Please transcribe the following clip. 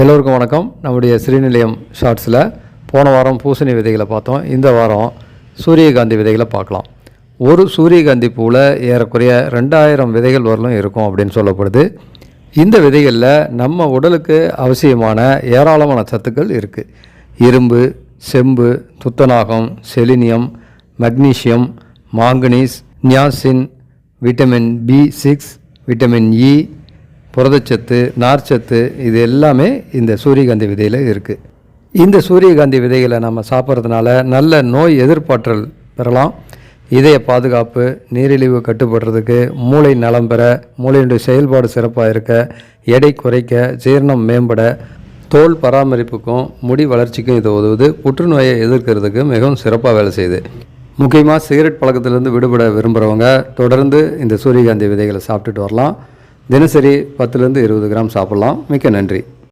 எல்லோருக்கும் வணக்கம். நம்முடைய ஸ்ரீநிலையம் ஷார்ட்ஸில் போன வாரம் பூசணி விதைகளை பார்த்தோம். இந்த வாரம் சூரியகாந்தி விதைகளை பார்க்கலாம். ஒரு சூரியகாந்தி பூவில் ஏறக்குறைய ரெண்டாயிரம் விதைகள் வரலும் இருக்கும் அப்படின்னு சொல்லப்படுது. இந்த விதைகளில் நம்ம உடலுக்கு அவசியமான ஏராளமான சத்துக்கள் இருக்குது இரும்பு செம்பு துத்தநாகம் selenium magnesium manganese niacin vitamin B six vitamin E புரதச்சத்து நார்ச்சத்து இது எல்லாமே இந்த சூரியகாந்தி விதையில் இருக்குது இந்த சூரியகாந்தி விதைகளை நம்ம சாப்பிட்றதுனால நல்ல நோய் எதிர்ப்பாற்றல் பெறலாம். இதய பாதுகாப்பு நீரிழிவு கட்டுப்படுறதுக்கு மூளை நலம் பெற மூளையினுடைய செயல்பாடு சிறப்பாக இருக்க எடை குறைக்க ஜீரணம் மேம்பட தோல் பராமரிப்புக்கும் முடி வளர்ச்சிக்கும் இது உதவுது. புற்றுநோயை எதிர்க்கிறதுக்கு மிகவும் சிறப்பாக வேலை செய்யுது. முக்கியமாக சிகரெட் பழக்கத்திலேருந்து விடுபட விரும்புகிறவங்க தொடர்ந்து இந்த சூரியகாந்தி விதைகளை சாப்பிட்டுட்டு வரலாம். தினசரி பத்துலேருந்து இருபது கிராம் சாப்பிட்லாம். மிக்க நன்றி.